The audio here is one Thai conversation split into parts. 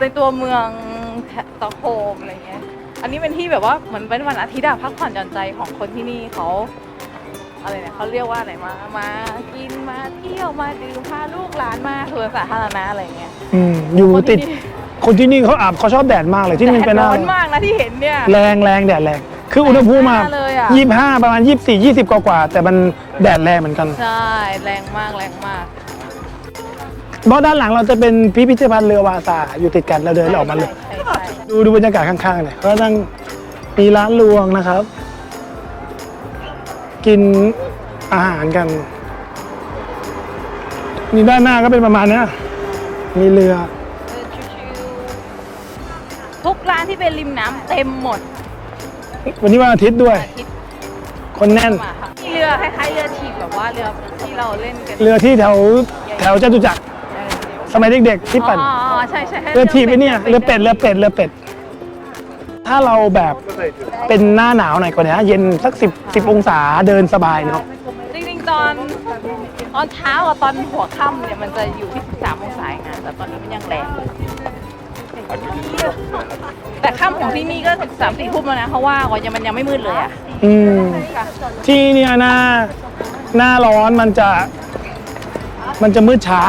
ในตัวเมืองสตอกโฮล์มอะไรเงี้ย อันนี้เป็นที่แบบว่าเหมือนเป็นวันอาทิตย์อะพักผ่อนหย่อนใจของคนที่นี่เขาอะไรเนี่ยเขาเรียกว่าอะไรมา มากินมาเที่ยวมาดื่มพาลูกหลานมาสวนสาธารณะอะไรเงี้ยอืมอยู่คนติที่ดนี่คนที่นี่เขาอาบเขาชอบแดดมากเลยที่นี่มันเป็นหแดดน้าร้อนมากนะที่เห็นเนี่ย แรงแรงแดดแรง คืออุณหภูมิมาแรงมากเลยอะยี่สิบห้าประมาณยี่สิบสี่ยี่สิบกว่าๆแต่มันแดดแรงเหมือนกัน ใช่ แรงมากแรงมาก เพราะด้านหลังเราจะเป็นพิพิธภัณฑ์เรือวาซาอยู่ติดกันเราเดินออกมาเลยใช่ใช่ใช่ดูดูบรรยากาศข้างๆเนี่ยก็นั่งมีร้านรวงนะครับ กินอาหารกัน นี่ด้านหน้าก็เป็นประมาณเนี้ยมีเรือเออชิวๆทุกร้านที่เป็นริมน้ำเต็มหมดวันนี้วันอาทิตย์ด้วย อาทิตย์คนแน่น มาค่ะมีเรือคล้ายๆเรือฉีกแบบว่าเรือที่เราเล่นกัน เรือที่แถวแถวจตุจักร สมัยเด็กๆที่ปั่นอ๋ออ๋อใช่ใช่ให้เรือทีบไอ้เนี่ยเรือเป็ดเรือเป็ดเรือเป็ด ถ้าเราแบบเป็นหน้าหนาวหน่อยกว่านี้เย็นสักสิบสิบองศาเดินสบายเนาะจริงๆตอนตอนเช้ากับตอนหัวค่ำเนี่ยมันจะอยู่ที่ 13 องศาเองนะแต่ตอนนี้มันยังแรงแต่ค่ำของที่นี่ก็สามสี่ทุ่มแล้วนะเพราะว่าก่อนยังมันยังไม่มืดเลยอะอืมที่เนี่ยหน้าหน้าร้อนมันจะ มันจะมืดช้า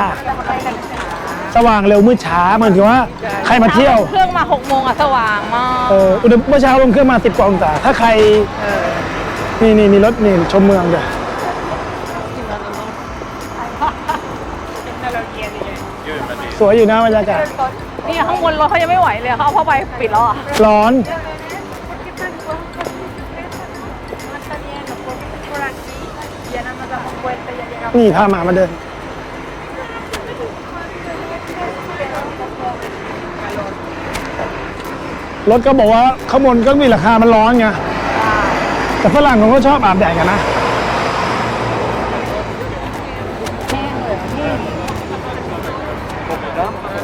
สว่างเร็วมืดช้าเหมือนกับว่าใครมาเที่ยว เครื่องมา6โมงอะสว่างมากเอออุณหภูมิเมื่อเช้าลงเครื่องมาสิบกว่าองศาถ้าใครนี่นี่มีรถนี่ชมเมืองด้วยสวยอยู่นะบรรยากาศนี่ข้างบนรถเขายังไม่ไหวเลยเขาเอาผ้าใบปิดแล้วอะร้อน นี่พาหมามาเดิน รถก็บอกว่าข้างบนก็มีราคามันร้อนไงแต่ฝรั่งเขาก็ชอบอาบแดดกันนะ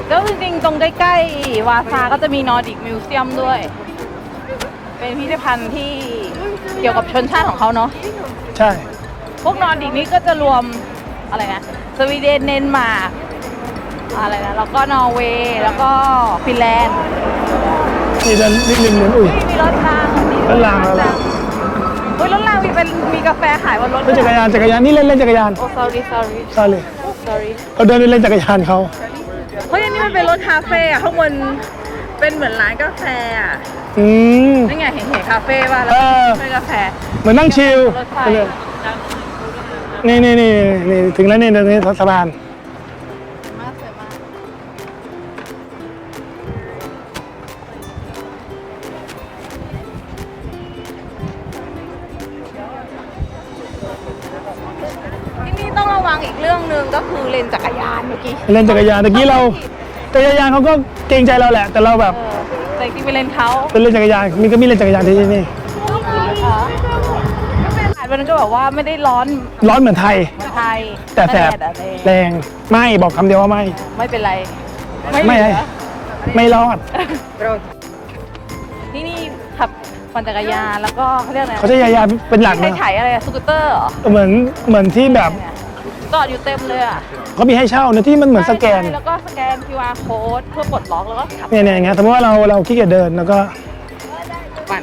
แล้วจริงๆ ตรงใกล้ๆวาซาก็จะมีนอร์ดิกมิวเซียมด้วย เป็นพิพิธภัณฑ์ที่เกี่ยวกับชนชาติของเขาเนาะใช่ พวกนอร์ดิกนี่ก็จะรวมอะไรนะสวีเดนเดนมาร์กอะไรนะแล้วก็นอร์เวย์แล้วก็ฟินแลนด์ นี่เดินริมริมริมอุ้ยนี่มีรถรางมีรถรางรถรางเฮ้ยรถรางมีเป็นมีกาแฟขายบนรถเล่นจักรยานจักรยานนี่เล่นเล่นจักรยานโอ้ sorry sorry ใช่เลย sorry เราเดินเล่นจักรยานเขาเฮ้ยอันนี้มันเป็นรถคาเฟ่อะข้างบนเป็นเหมือนร้านกาแฟอะอืมนี่ไงเห็นเห็นคาเฟ่ป่ะแล้วเป็นกาแฟเหมือนนั่งชิลรถไฟไปเลยนี่นี่นี่นี่ถึงแล้วนี่ตรงนี้สะพาน องระวังอีกเรื่องหนึ่งก็คือเลนจักรยานเมื่อกี้เล่นจักรยานตะกี้เราจักรยานเขาก็เกรงใจเราแหละ แต่เราแบบเออแต่จริงๆเป็นเลนเขาเป็นเล่นจักรยานมีก็มีเล่นจักรยานที่นี่อากาศมันก็แบบว่าไม่ได้ร้อนร้อนเหมือนไทย เหมือนไทยแต่แสบดอะแรงไม่บอกคำเดียวว่าไม่ ไม่เป็นไรไม่เหลือไม่รอด ที่นี่ขับปั่นจักรยานแล้วก็เขาเรียกอะไรเขาจะยายาเป็นหลักที่นะใช้อะไรอะสกูตเตอร์เหรอ เหมือนเหมือนที่แบบเนี่ย จอดอยู่เต็มเลยอะเขามีให้เช่านะที่มันเหมือนสแกน ใช่แล้วก็สแกน QR code เพื่อปลดล็อกแล้วก็ขับเนี่ยเนี่ยอย่างเงี้ยสมมติว่าเราเราขี้เกียจเดินแล้วก็ปั่น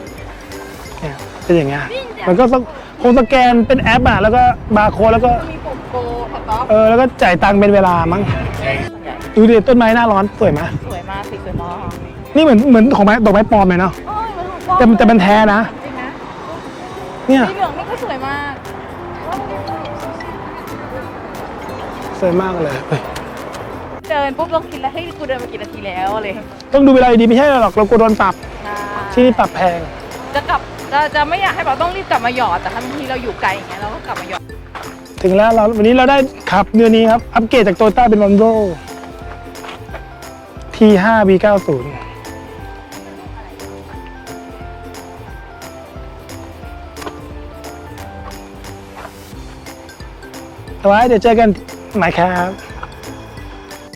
เนี่ยเป็นอย่างเงี้ยมันก็คงสแกนเป็นแอปอะแล้วก็บาร์โค้ดแล้วก็มีปุ่มโกสต็อปเออแล้วก็จ่ายตังค์เป็นเวลามั้งดูดิต้นไม้หน้าร้อนสวยไหมสวยมากสีสวยมากนี่เหมือนเหมือนของไม้ดอกไม้ปลอมเลยเนาะโอ้ยมันถูกต้องแต่มันแต่มันแท้นะจริงนะเนี่ย สีเหลืองนี่ก็สวยมากส วยมากเลยเฮ้ยเดินปุ๊บลองคิดแล้วเฮ้ยกูเดินมากี่นาทีแล้วเลยต้องดูเวลาดีๆไม่ใช่หรอกเรากลัวโดนปรับที่นี่ปรับแพง จะกลับจะจะไม่อยากให้แบบต้องรีบกลับมาหยอดแต่ถ้าบางทีเราอยู่ไกลอย่างเงี้ยเราก็กลับมาหยอดถึงแล้วเราวันนี้เราได้ขับเดือนนี้ครับ อัปเกรดจากโตโยต้าเป็นลอนโด T5 V90 เอาไว้เดี๋ยวเจอกัน ใหม่ครับ